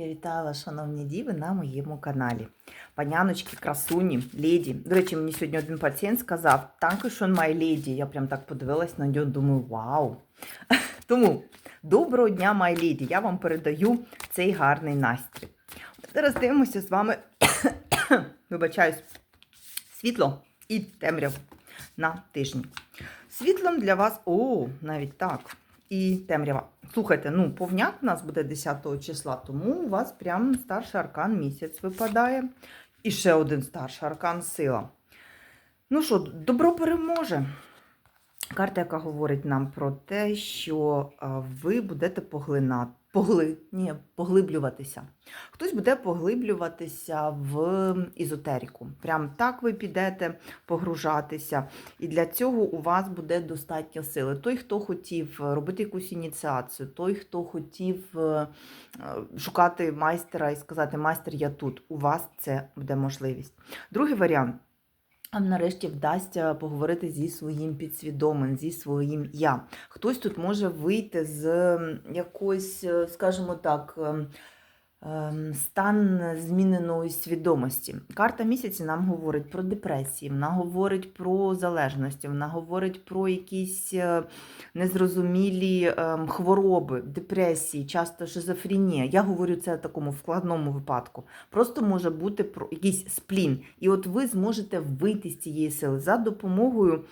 Я вітаю вас, шановні діви, на моєму каналі. Паняночки, красуні, леді. До речі, мені сьогодні один пацієнт сказав, «Dankeschön, my lady. Я прям так подивилась на нього, думаю, вау. Тому доброго дня, my lady. Я вам передаю цей гарний настрій. Зараз дивимося з вами, вибачаюсь, світло і темряву на тижні. Світлом для вас, о, навіть так. І темрява. Слухайте, ну, повняк у нас буде 10 числа, тому у вас прям старший аркан місяць випадає. І ще один старший аркан сила. Ну що, добро переможе. Карта, яка говорить нам про те, що ви будете поглинати. Погли, ні, поглиблюватися. Хтось буде поглиблюватися в ізотерику. Прям так ви підете погружатися. І для цього у вас буде достатньо сили. Той, хто хотів робити якусь ініціацію, той, хто хотів е, е, шукати майстера і сказати, майстер, я тут, у вас це буде можливість. Другий варіант. Вам нарешті вдасться поговорити зі своїм підсвідомим, зі своїм я. Хтось тут може вийти з якоїсь, е, скажімо так, ем, стан зміненої свідомості. Карта місяці нам говорить про депресії, вона говорить про залежності, вона говорить про якісь е, незрозумілі ем, хвороби, депресії, часто шизофренія. Я говорю це в такому вкладному випадку. Просто може бути про якийсь сплін. І от ви зможете вийти з цієї сили за допомогою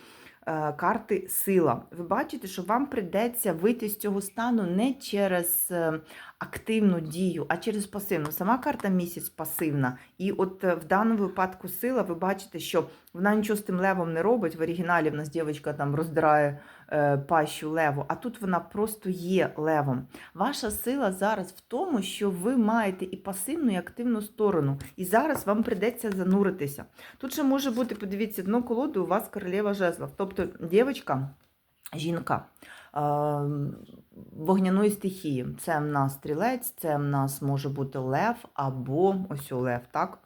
е, карти сила. Ви бачите, що вам прийдеться вийти з цього стану не через е, активну дію, а через пасивну. Сама карта місяць пасивна. І от е, в даному випадку сила, ви бачите, що вона нічого з тим левом не робить. В оригіналі в нас дівчинка там роздирає е, пащу леву, а тут вона просто є левом. Ваша сила зараз в тому, що ви маєте і пасивну, і активну сторону. І зараз вам прийдеться зануритися. Тут ще може бути, подивіться, дно колоди у вас королева жезлов. Тобто дівчинка, жінка. е, Вогняної стихії. Це в нас стрілець, це в нас може бути лев, або ось о, лев, так?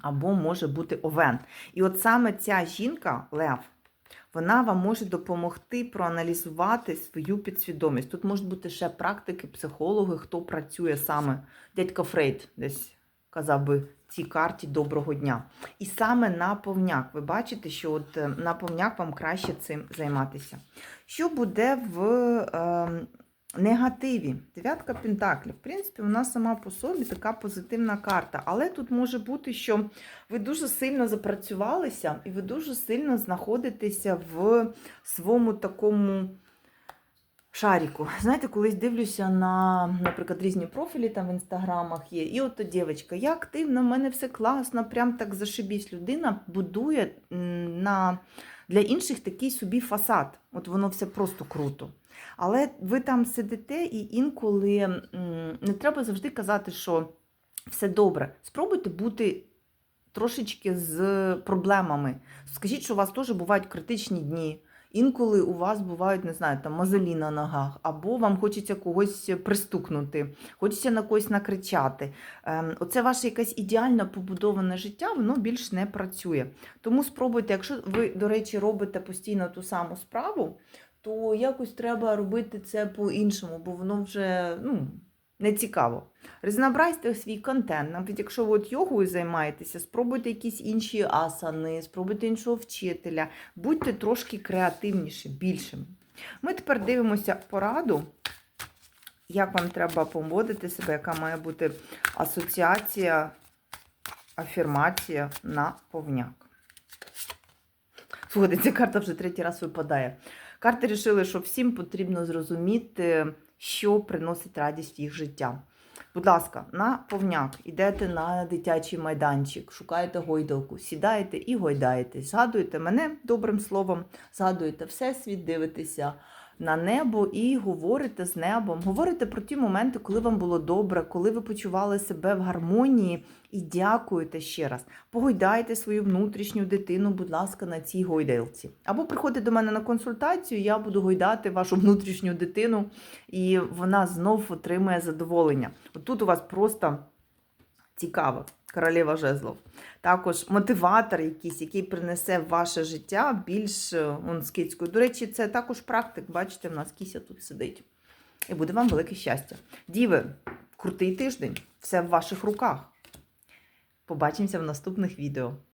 Або може бути овен. І от саме ця жінка, лев, вона вам може допомогти проаналізувати свою підсвідомість. Тут можуть бути ще практики, психологи, хто працює саме. Дядько Фрейд десь казав би цій карті доброго дня. І саме на повняк. Ви бачите, що от е, на повняк вам краще цим займатися. Що буде в е, негативі? Дев'ятка Пентаклів. В принципі, вона сама по собі така позитивна карта. Але тут може бути, що ви дуже сильно запрацювалися, і ви дуже сильно знаходитеся в своєму такому. Шаріку. Знаєте, колись дивлюся на, наприклад, різні профілі там в інстаграмах є. І от дівчинка, я активна, в мене все класно, прям так зашибісь. Людина будує на, для інших такий собі фасад. От воно все просто круто. Але ви там сидите, і інколи не треба завжди казати, що все добре. Спробуйте бути трошечки з проблемами. Скажіть, що у вас теж бувають критичні дні. Інколи у вас бувають, не знаю, там мозолі на ногах, або вам хочеться когось пристукнути, хочеться на когось накричати. Ем, Оце ваше якесь ідеально побудоване життя, воно більш не працює. Тому спробуйте, якщо ви, до речі, робите постійно ту саму справу, то якось треба робити це по-іншому, бо воно вже ну, не цікаво. Різнобразьте свій контент. Навіть якщо ви от йогою займаєтеся, спробуйте якісь інші асани, спробуйте іншого вчителя, будьте трошки креативніші, більшими. Ми тепер дивимося пораду, як вам треба поводити себе, яка має бути асоціація, афірмація на повняк. Слухайте, ця карта вже третій раз випадає. Карти вирішили, що всім потрібно зрозуміти, що приносить радість їх життя. Будь ласка, на повняк йдете на дитячий майданчик, шукаєте гойдалку, сідаєте і гойдаєтесь. Згадуєте мене добрим словом, згадуєте всесвіт, дивитеся на небо і говорите з небом. Говорите про ті моменти, коли вам було добре, коли ви почували себе в гармонії, і дякуєте ще раз. Погойдайте свою внутрішню дитину, будь ласка, на цій гойдалці. Або приходьте до мене на консультацію, я буду гойдати вашу внутрішню дитину, і вона знов отримує задоволення. От тут у вас просто цікаво. Королева жезлов. Також мотиватор якийсь, який принесе в ваше життя більш е, он, з. До речі, це також практик. Бачите, в нас кіся тут сидить. І буде вам велике щастя. Діви, крутий тиждень, все в ваших руках. Побачимося в наступних відео.